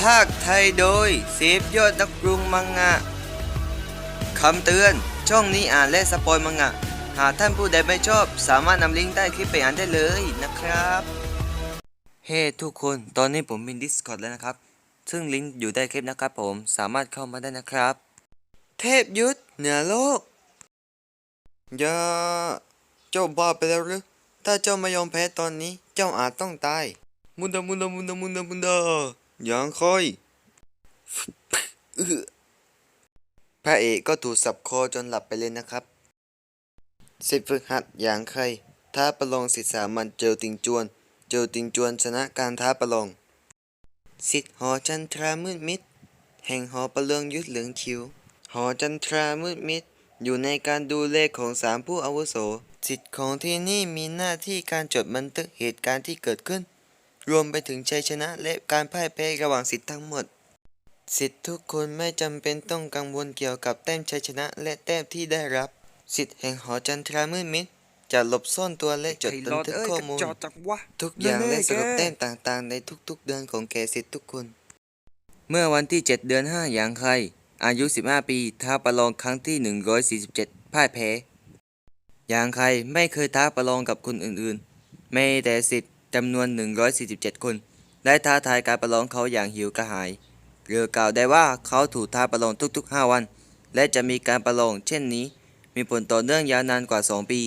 ภาคไทยโดยเซฟยอดนักปรุงมังงะคำเตือน ช่องนี้อ่านและสปอยมังงะ หากท่านผู้ใดไม่ชอบ สามารถนำลิงก์ใต้คลิปไปอ่านได้เลยนะครับ เฮ้ทุกคนตอนนี้ผมมี Discord แล้วนะครับ ซึ่งลิงก์อยู่ใต้คลิปนะครับผมสามารถเข้ามาได้นะครับ เทพยุทธเหนือโลกอย่าเจ้าบ้าไปแล้วหรือถ้าเจ้าไม่ยอมแพ้ตอนนี้ เจ้าอาจต้องตาย มุนดามุนดามุนดามุนดามุนดา ย่างค่อยอื้อพระเอกก็ถูกสับคอจนหลับไปเลยนะครับสิทธิฝึกหัดอย่างใครท้าประลองสิทธิสามัญเจอติงจวน เจอติงจวนชนะการท้าประลอง สิทธิหอจันทรามืดมิด แห่งหอประเลืองยุทธเหลืองคิว หอจันทรามืดมิด อยู่ในการดูแลของสามผู้อาวุโส สิทธิ์ของที่นี่มีหน้าที่การจดบันทึกเหตุการณ์ที่เกิดขึ้น รวมไปถึงชัยชนะและการพ่ายแพ้ระหว่างสิทธิ์ทั้งหมด สิทธิ์ทุกคนไม่จำเป็นต้องกังวลเกี่ยวกับแต้มชัยชนะและแต้มที่ได้รับ สิทธิ์แห่งหอจันทรามืดมิดจะหลบซ่อนตัวและจดบันทึกข้อมูลทุกอย่างและสรุปแกแต้มต่างๆ ในทุกๆเดือนของแกสิทธิ์ทุกคน เมื่อวันที่ 7 เดือน 5 อย่างใคร อายุ 15 ปีท้าประลองครั้งที่ 147 พ่ายแพ้อย่างใครไม่เคยท้าประลองกับคนอื่นๆ ไม่แต่สิทธิ์ จำนวน 147 คน ได้ท้าทายการประลองเขาอย่างหิวกระหายหรือกล่าวได้ว่าเขาถูกท้าประลองทุกๆ 5 วัน และจะมีการประลองเช่นนี้ มีผลต่อเนื่องยาวนานกว่า 2 ปี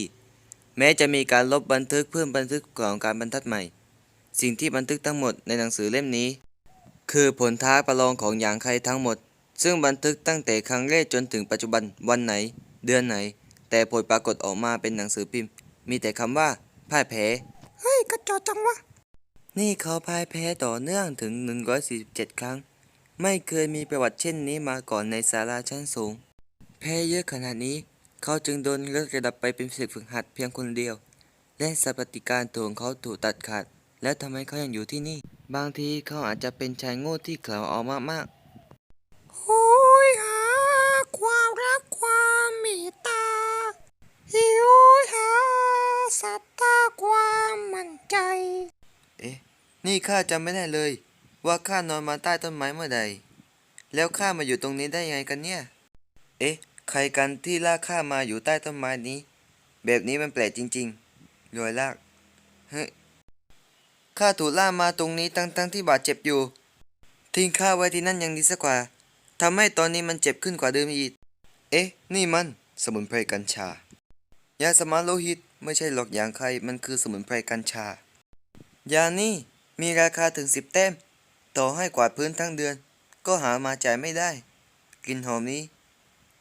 แม้จะมีการลบบันทึกเพิ่มบันทึกของการบรรทัดใหม่ สิ่งที่บันทึกทั้งหมดในหนังสือเล่มนี้ คือผลท้าประลองของหยางไครทั้งหมด ซึ่งบันทึกตั้งแต่ครั้งแรกจนถึงปัจจุบันวันไหน เดือนไหน แต่ผลปรากฏออกมาเป็นหนังสือพิมพ์ มีแต่คำว่าพ่ายแพ้ เฮ้ยกระจอจังวะ นี่เขาพ่ายแพ้ต่อเนื่องถึง 147 ครั้ง ไม่เคยมีประวัติเช่นนี้มาก่อนในศาลาชั้นสูง แพ้เยอะขนาดนี้ เขาจึงโดนลดระดับไปเป็นศิษย์ฝึกหัดเพียงคนเดียว และสวัสดิการตัวของเขาถูกตัดขาด แล้วทำไมเขายังอยู่ที่นี่ บางทีเขาอาจจะเป็นชายโง่ที่เขลาออกมากโหยหา ความรักความเมตตาหิวหาศรัทธาความมั่น ใจเอ๊ะนี่ข้าจำไม่ได้เลย ว่าข้านอนมาใต้ต้นไม้เมื่อใด แล้วข้ามาอยู่ตรงนี้ได้ยังไงกันเนี่ย เอ๊ะ ใครกันที่ลากข้ามาอยู่ใต้ต้นไม้นี้ แบบนี้มันแปลกจริงๆรวยลากเฮ้ยข้าถูกล่ามาตรงนี้ทั้งๆที่บาดเจ็บอยู่ ทิ้งข้าไว้ที่นั่นยังดีสักกว่าทำให้ตอนนี้มันเจ็บขึ้นกว่าเดิมอีก เอ๊ะ นี่มัน สมุนไพรกัญชา ยาสมานโลหิต ไม่ใช่หลอกอย่างใคร มันคือสมุนไพรกัญชา ยานี่มีราคาถึงสิบแต้ม ต่อให้กวาดพื้นทั้งเดือน ก็หามาจ่ายไม่ได้ กลิ่นหอมนี้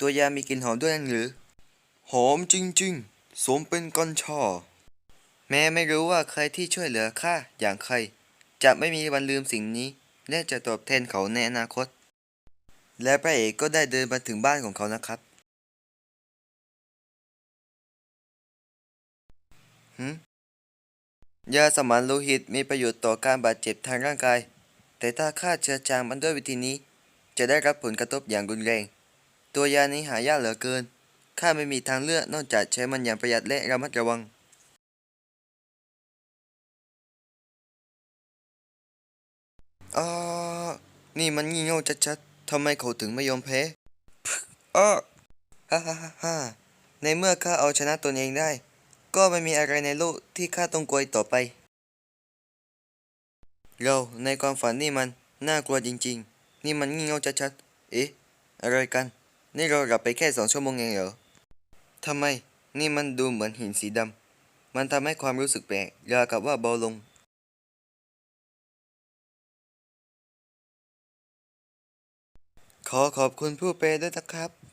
ตัวยามีกลิ่นหอมด้วยนั่นหรือ หอมจริงๆ สมเป็นกัญชาแม้ไม่รู้ว่าใครที่ช่วยเหลือข้าอย่างใคร จะไม่มีวันลืมสิ่งนี้ และจะตอบแทนเขาในอนาคต และพระเอกก็ได้เดินมาถึงบ้านของเขานะครับหืม ยาสมานโลหิตมีประโยชน์ต่อการบาดเจ็บทางร่างกาย แต่ถ้าฆ่าเชื้อจางมันด้วยวิธีนี้ จะได้รับผลกระทบอย่างรุนแรง ตัวยานี้หายากเหลือเกิน ข้าไม่มีทางเลือกนอกจากใช้มันอย่างประหยัดและระมัดระวังอ่านี่มันงี่เง่าชัดๆทำไมเขาถึงไม่ยอมแพ้อ้อฮ่าฮ่าฮ่าฮ่าในเมื่อข้าเอาชนะตนเองได้ ก็ไม่มีอะไรในโลกที่ข้าต้องกลัวอีกต่อไป เราในความฝันนี่มันน่ากลัวจริง ๆ นี่มันงี่เง่าชัดๆ เอ๊ะ อะไรกัน นี่เราหลับไปแค่สองชั่วโมงเองเหรอทำไม นี่มันดูเหมือนหินสีดำ มันทำให้ความรู้สึกแปลกราวกับว่าเบาลงขอขอบคุณผู้แปด้วยนะครับ